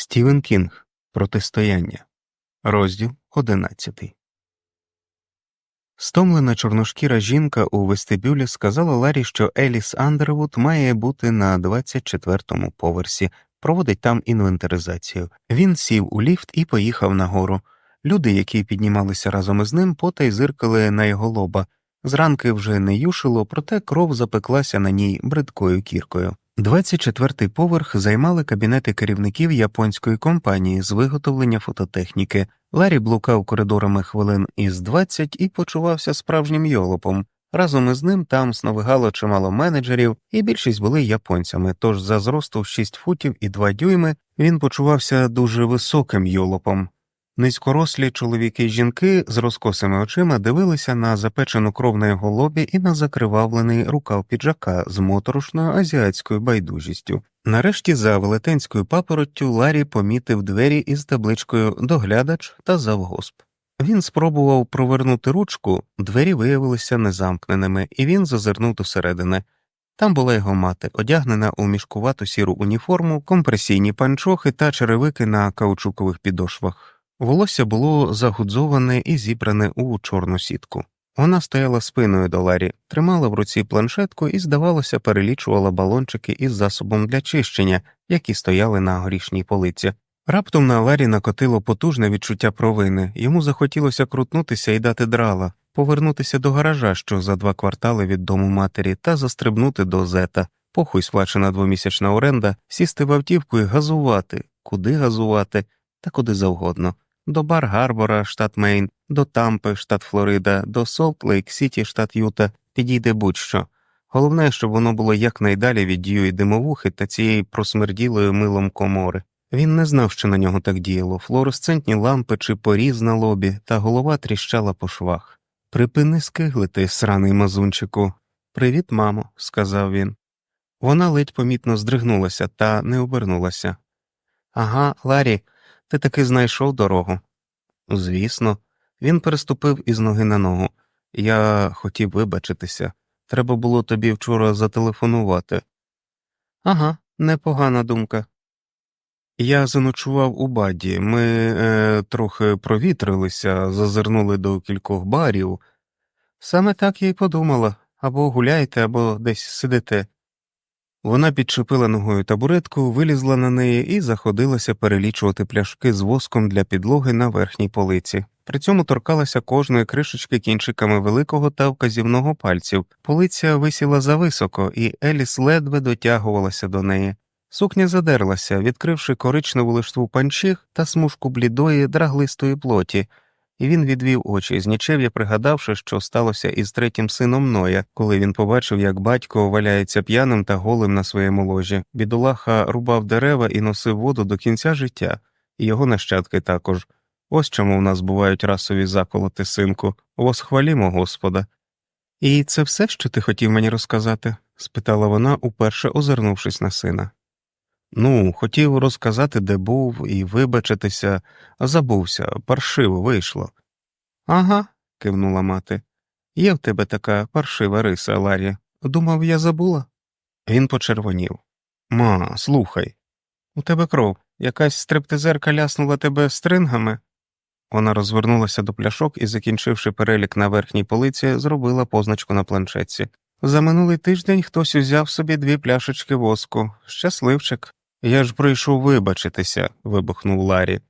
Стівен Кінг Протистояння. Розділ одинадцятий. Стомлена чорношкіра жінка у вестибюлі сказала Ларі, що Еліс Андервуд має бути на 24-му поверсі, проводить там інвентаризацію. Він сів у ліфт і поїхав нагору. Люди, які піднімалися разом із ним, потай зиркали на його лоба. Зранки вже не юшило, проте кров запеклася на ній бридкою кіркою. 24-й поверх займали кабінети керівників японської компанії з виготовлення фототехніки. Ларі блукав коридорами хвилин із 20 і почувався справжнім йолопом. Разом із ним там сновигало чимало менеджерів, і більшість були японцями, тож за зросту в 6 футів і 2 дюйми він почувався дуже високим йолопом. Низькорослі чоловіки й жінки з розкосими очима дивилися на запечену кров на його лобі і на закривавлений рукав піджака з моторошною азіатською байдужістю. Нарешті за велетенською папороттю Ларі помітив двері із табличкою Доглядач та завгосп. Він спробував провернути ручку, двері виявилися незамкненими, і він зазирнув досередини. Там була його мати, одягнена у мішкувату сіру уніформу, компресійні панчохи та черевики на каучукових підошвах. Волосся було загудзоване і зібране у чорну сітку. Вона стояла спиною до Ларі, тримала в руці планшетку і, здавалося, перелічувала балончики із засобом для чищення, які стояли на горішній полиці. Раптом на Ларі накотило потужне відчуття провини, йому захотілося крутнутися і дати драла, повернутися до гаража, що за два квартали від дому матері, та застрибнути до зета, похуй сплачена двомісячна оренда, сісти в автівку і газувати, куди газувати, та куди завгодно до Бар Гарбора, штат Мейн, до Тампи, штат Флорида, до Солт Лейк Сіті, штат Юта, підійде будь-що. Головне, щоб воно було якнайдалі від дієї димовухи та цієї просмерділої милом комори. Він не знав, що на нього так діяло флуоресцентні лампи чи поріз на лобі, та голова тріщала по швах. Припини скиглити, сраний мазунчику. Привіт, мамо, сказав він. Вона ледь помітно здригнулася та не обернулася. Ага, Ларі, ти таки знайшов дорогу. Звісно, він переступив із ноги на ногу. Я хотів вибачитися. Треба було тобі вчора зателефонувати. Ага, непогана думка. Я заночував у баді, ми е, трохи провітрилися, зазирнули до кількох барів. Саме так я й подумала або гуляєте, або десь сидите. Вона підчепила ногою табуретку, вилізла на неї і заходилася перелічувати пляшки з воском для підлоги на верхній полиці. При цьому торкалася кожної кришечки кінчиками великого та вказівного пальців. Полиця висіла зависоко, і Еліс ледве дотягувалася до неї. Сукня задерлася, відкривши коричневу лиштву панчіх та смужку блідої, драглистої плоті і він відвів очі, знічев'я пригадавши, що сталося із третім сином Ноя, коли він побачив, як батько валяється п'яним та голим на своєму ложі. Бідолаха рубав дерева і носив воду до кінця життя, і його нащадки також. Ось чому в нас бувають расові заколоти, синку, восхвалімо Господа. І це все, що ти хотів мені розказати? спитала вона, уперше озирнувшись на сина. Ну, хотів розказати, де був, і вибачитися, а забувся, паршиво вийшло. Ага, кивнула мати. Є в тебе така паршива риса, Ларі. Думав, я забула. Він почервонів. Ма, слухай. У тебе кров. Якась стриптизерка ляснула тебе стрингами. Вона розвернулася до пляшок і, закінчивши перелік на верхній полиці, зробила позначку на планшетці. За минулий тиждень хтось узяв собі дві пляшечки воску. Щасливчик. Я ж прийшов вибачитися, вибухнув Ларі.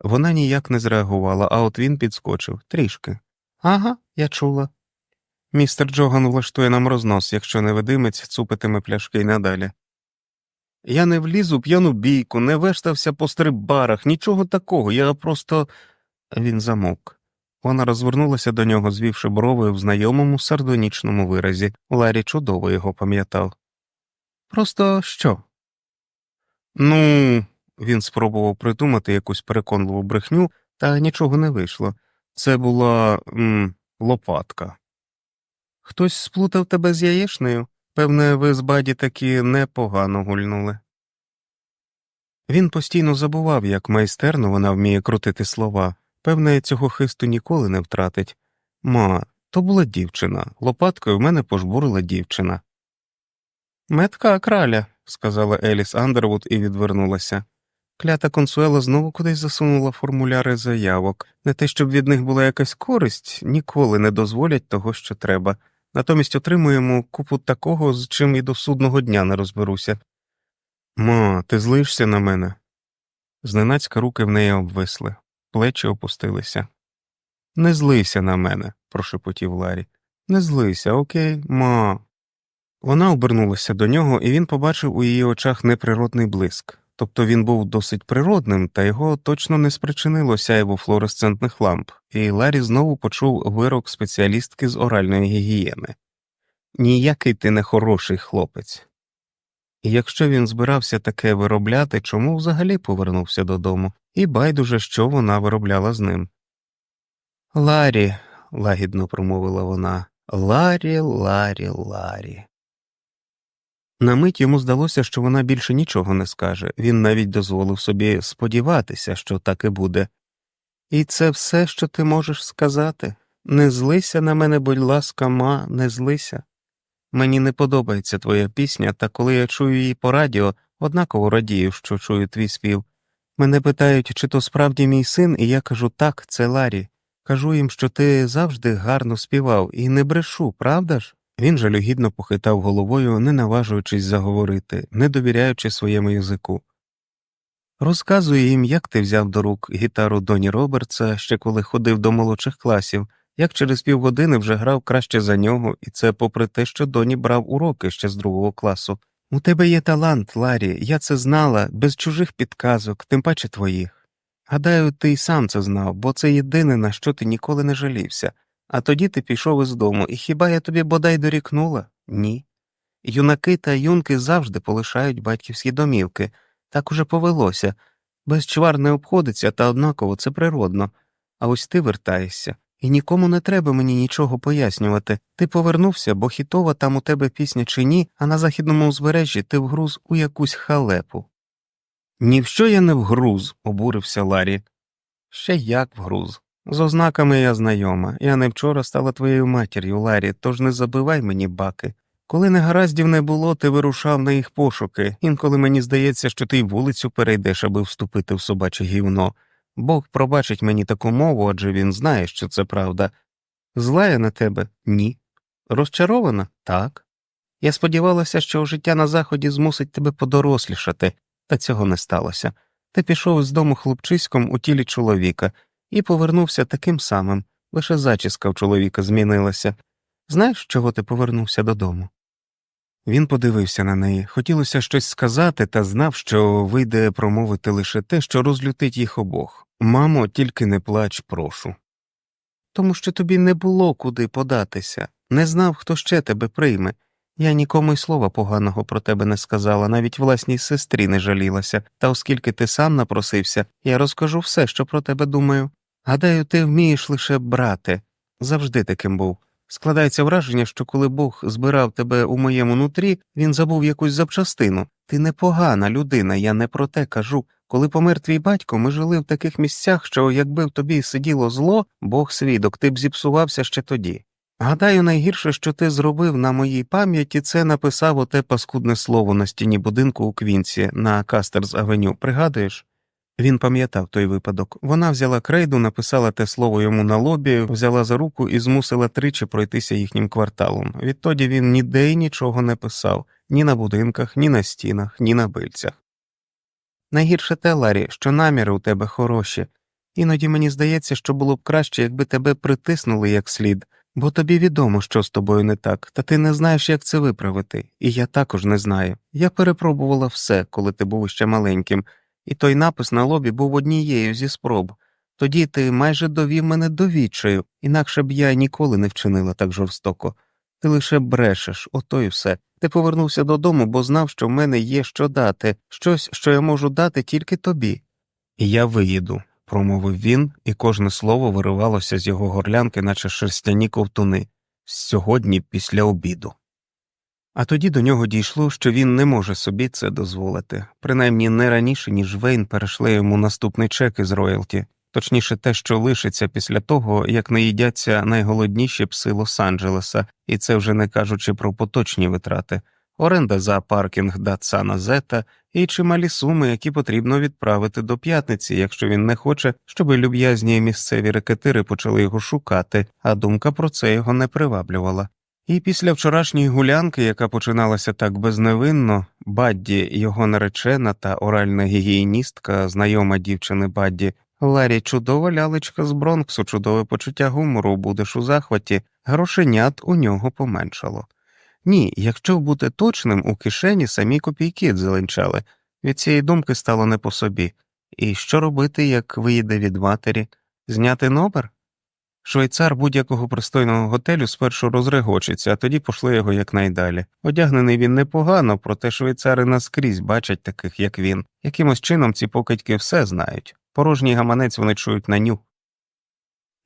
Вона ніяк не зреагувала, а от він підскочив трішки. Ага, я чула. Містер Джоган влаштує нам рознос, якщо невидимець цупитиме пляшки й надалі. Я не вліз у п'яну бійку, не вештався по стрибарах, нічого такого, я просто. Він замовк. Вона розвернулася до нього, звівши брови в знайомому сардонічному виразі. Ларі чудово його пам'ятав. Просто що? Ну, він спробував придумати якусь переконливу брехню, та нічого не вийшло. Це була м, лопатка. Хтось сплутав тебе з яєшнею? Певне, ви з баді таки непогано гульнули. Він постійно забував, як майстерно вона вміє крутити слова. Певне, цього хисту ніколи не втратить. Ма, то була дівчина. Лопаткою в мене пожбурила дівчина. Метка краля, сказала Еліс Андервуд і відвернулася. Клята консуела знову кудись засунула формуляри заявок. Не те, щоб від них була якась користь, ніколи не дозволять того, що треба. Натомість отримуємо купу такого, з чим і до судного дня не розберуся. Ма, ти злишся на мене? Зненацька руки в неї обвисли, плечі опустилися. Не злися на мене, прошепотів Ларі. Не злися, окей, ма. Вона обернулася до нього, і він побачив у її очах неприродний блиск. Тобто він був досить природним, та його точно не спричинило сяйво флуоресцентних ламп, і Ларі знову почув вирок спеціалістки з оральної гігієни ніякий ти не хороший хлопець. І якщо він збирався таке виробляти, чому взагалі повернувся додому, і байдуже, що вона виробляла з ним. Ларі, лагідно промовила вона, Ларі, Ларі, Ларі. На мить йому здалося, що вона більше нічого не скаже, він навіть дозволив собі сподіватися, що так і буде. І це все, що ти можеш сказати. Не злися на мене, будь ласка, ма, не злися. Мені не подобається твоя пісня, та коли я чую її по радіо, однаково радію, що чую твій спів. Мене питають, чи то справді мій син, і я кажу так, це Ларі. Кажу їм, що ти завжди гарно співав, і не брешу, правда ж? Він жалюгідно похитав головою, не наважуючись заговорити, не довіряючи своєму язику. Розказую їм, як ти взяв до рук гітару Доні Робертса, ще коли ходив до молодших класів, як через півгодини вже грав краще за нього, і це попри те, що Доні брав уроки ще з другого класу. У тебе є талант, Ларі, я це знала, без чужих підказок, тим паче твоїх. Гадаю, ти й сам це знав, бо це єдине, на що ти ніколи не жалівся. А тоді ти пішов із дому, і хіба я тобі бодай дорікнула? Ні. Юнаки та юнки завжди полишають батьківські домівки, так уже повелося. Без чвар не обходиться, та однаково це природно. А ось ти вертаєшся, і нікому не треба мені нічого пояснювати. Ти повернувся, бо хітова там у тебе пісня чи ні, а на західному узбережжі ти вгруз у якусь халепу. Ні в що я не вгруз, обурився Ларі. Ще як вгруз. З ознаками я знайома, я не вчора стала твоєю матір'ю, Ларі, тож не забивай мені баки. Коли негараздів не було, ти вирушав на їх пошуки, інколи мені здається, що ти й вулицю перейдеш, аби вступити в собаче гівно. Бог пробачить мені таку мову, адже він знає, що це правда. Зла я на тебе? Ні. Розчарована? Так. Я сподівалася, що життя на заході змусить тебе подорослішати, та цього не сталося. Ти пішов з дому хлопчиськом у тілі чоловіка і повернувся таким самим, лише зачіска в чоловіка змінилася. Знаєш, чого ти повернувся додому? Він подивився на неї, хотілося щось сказати, та знав, що вийде промовити лише те, що розлютить їх обох. Мамо, тільки не плач, прошу. Тому що тобі не було куди податися, не знав, хто ще тебе прийме. Я нікому й слова поганого про тебе не сказала, навіть власній сестрі не жалілася, та оскільки ти сам напросився, я розкажу все, що про тебе думаю. Гадаю, ти вмієш лише брати. Завжди таким був. Складається враження, що коли Бог збирав тебе у моєму нутрі, він забув якусь запчастину. Ти непогана людина, я не про те кажу. Коли помер твій батько, ми жили в таких місцях, що якби в тобі сиділо зло, Бог свідок, ти б зіпсувався ще тоді. Гадаю, найгірше, що ти зробив на моїй пам'яті, це написав оте паскудне слово на стіні будинку у Квінсі на Кастерс Авеню, пригадуєш? Він пам'ятав той випадок. Вона взяла крейду, написала те слово йому на лобі, взяла за руку і змусила тричі пройтися їхнім кварталом. Відтоді він ніде й нічого не писав ні на будинках, ні на стінах, ні на бильцях. Найгірше те, Ларі, що наміри у тебе хороші, іноді мені здається, що було б краще, якби тебе притиснули як слід, бо тобі відомо, що з тобою не так, та ти не знаєш, як це виправити, і я також не знаю. Я перепробувала все, коли ти був ще маленьким і той напис на лобі був однією зі спроб. Тоді ти майже довів мене до відчаю, інакше б я ніколи не вчинила так жорстоко. Ти лише брешеш, ото й все. Ти повернувся додому, бо знав, що в мене є що дати, щось, що я можу дати тільки тобі. Я виїду, промовив він, і кожне слово виривалося з його горлянки, наче шерстяні ковтуни. Сьогодні після обіду. А тоді до нього дійшло, що він не може собі це дозволити, принаймні не раніше, ніж Вейн перейшли йому наступний чек із роялті, точніше те, що лишиться після того, як не їдяться найголодніші пси Лос-Анджелеса, і це вже не кажучи про поточні витрати. оренда за паркінг Датсана Зета і чималі суми, які потрібно відправити до п'ятниці, якщо він не хоче, щоб люб'язні місцеві рекетири почали його шукати, а думка про це його не приваблювала. І після вчорашньої гулянки, яка починалася так безневинно, Бадді, його наречена та оральна гігієністка, знайома дівчини Бадді, Ларі чудова лялечка з Бронксу, чудове почуття гумору, будеш у захваті, грошенят у нього поменшало. Ні, якщо бути точним, у кишені самі копійки дзеленчали. Від цієї думки стало не по собі. І що робити, як виїде від матері? Зняти номер? Швейцар будь-якого пристойного готелю спершу розрегочиться, а тоді пошле його якнайдалі. Одягнений він непогано, проте швейцари наскрізь бачать таких, як він. Якимось чином ці покидьки все знають. Порожній гаманець вони чують на нюх.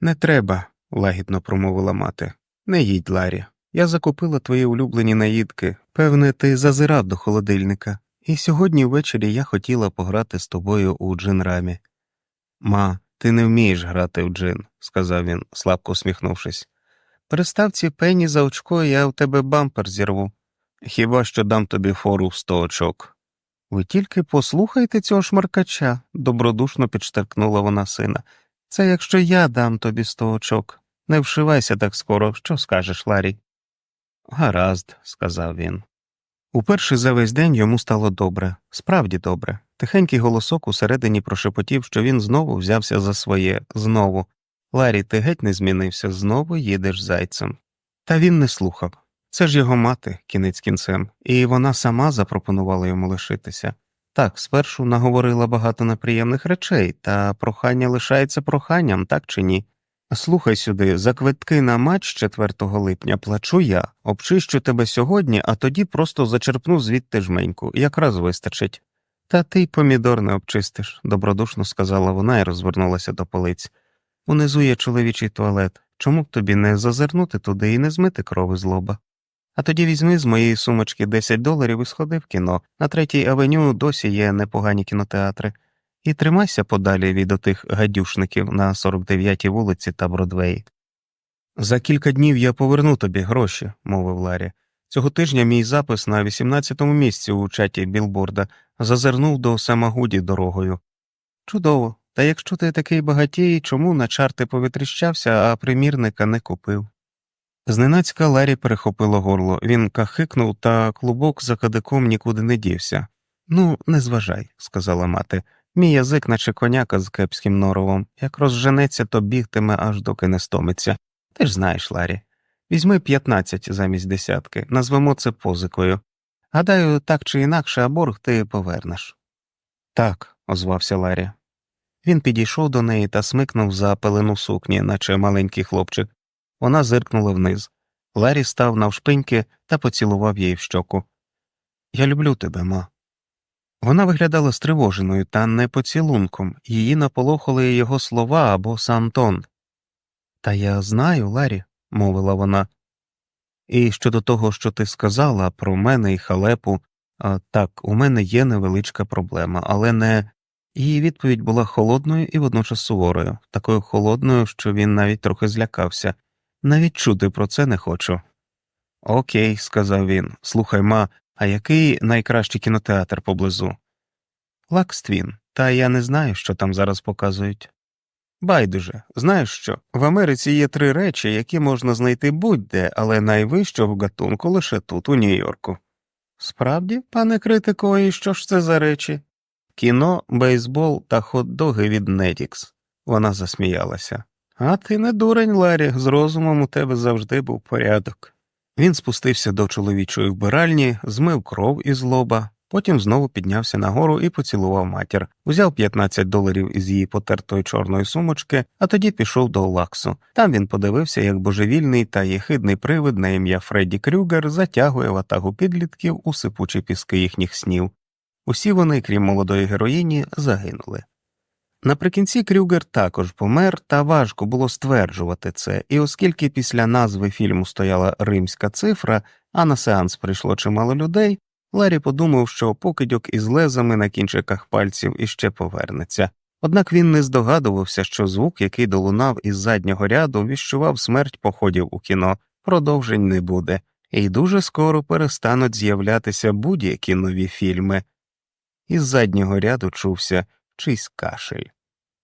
Не треба, лагідно промовила мати. Не їдь, Ларі. Я закупила твої улюблені наїдки. Певне, ти зазирав до холодильника, і сьогодні ввечері я хотіла пограти з тобою у джин-рамі. Ма, ти не вмієш грати в джин, сказав він, слабко усміхнувшись. Перестав ці пені за очко, я в тебе бампер зірву. Хіба що дам тобі фору в сто очок. Ви тільки послухайте цього шмаркача, добродушно підштовхнула вона сина. Це якщо я дам тобі сто очок. Не вшивайся так скоро, що скажеш, Ларі? Гаразд, сказав він. Уперше за весь день йому стало добре, справді добре. Тихенький голосок усередині прошепотів, що він знову взявся за своє, знову. Ларі, ти геть не змінився, знову їдеш зайцем. Та він не слухав. Це ж його мати, кінець кінцем, і вона сама запропонувала йому лишитися. Так, спершу наговорила багато неприємних речей, та прохання лишається проханням, так чи ні? Слухай сюди, за квитки на матч 4 липня плачу я, обчищу тебе сьогодні, а тоді просто зачерпну звідти жменьку, якраз вистачить. Та ти й помідор не обчистиш, добродушно сказала вона і розвернулася до полиць. Унизу є чоловічий туалет. Чому б тобі не зазирнути туди і не змити крови з лоба? А тоді візьми з моєї сумочки 10 доларів і сходи в кіно. На третій авеню досі є непогані кінотеатри. І тримайся подалі від отих гадюшників на 49-й вулиці та Бродвеї. За кілька днів я поверну тобі гроші, мовив Ларі. Цього тижня мій запис на 18-му місці у чаті білборда зазирнув до Самагуді дорогою. Чудово. Та якщо ти такий багатій, чому на чарти повитріщався, а примірника не купив? Зненацька Ларі перехопило горло, він кахикнув, та клубок за кадиком нікуди не дівся. Ну, не зважай, сказала мати. Мій язик, наче коняка з кепським норовом, як розженеться, то бігтиме, аж доки не стомиться. Ти ж знаєш, Ларі. Візьми 15 замість десятки, назвемо це позикою. Гадаю, так чи інакше, а борг ти повернеш. Так, озвався Ларі. Він підійшов до неї та смикнув за пелену сукні, наче маленький хлопчик. Вона зиркнула вниз. Ларі став навшпиньки та поцілував її в щоку. Я люблю тебе, ма. Вона виглядала стривоженою та не поцілунком, її наполохали його слова або сам тон. Та я знаю, Ларі, мовила вона. І щодо того, що ти сказала про мене і халепу, а, так, у мене є невеличка проблема, але не. Її відповідь була холодною і водночас суворою, такою холодною, що він навіть трохи злякався. Навіть чути про це не хочу. Окей, сказав він. Слухай, ма, а який найкращий кінотеатр поблизу? Лакствін, та я не знаю, що там зараз показують. Байдуже, знаєш що? В Америці є три речі, які можна знайти будь-де, але найвищого гатунку лише тут, у Нью-Йорку. Справді, пане критико, і що ж це за речі? Кіно, бейсбол та хот-доги від Нетікс. Вона засміялася. А ти не дурень, Ларі, з розумом у тебе завжди був порядок. Він спустився до чоловічої вбиральні, змив кров із лоба, потім знову піднявся нагору і поцілував матір, взяв 15 доларів із її потертої чорної сумочки, а тоді пішов до лаксу. Там він подивився, як божевільний та єхидний привид на ім'я Фредді Крюгер затягує ватагу підлітків у сипучі піски їхніх снів. Усі вони, крім молодої героїні, загинули. Наприкінці Крюгер також помер, та важко було стверджувати це, і оскільки після назви фільму стояла римська цифра, а на сеанс прийшло чимало людей, Ларі подумав, що покидьок із лезами на кінчиках пальців іще повернеться. Однак він не здогадувався, що звук, який долунав із заднього ряду, віщував смерть походів у кіно, продовжень не буде, і дуже скоро перестануть з'являтися будь-які нові фільми. Із заднього ряду чувся чийсь кашель.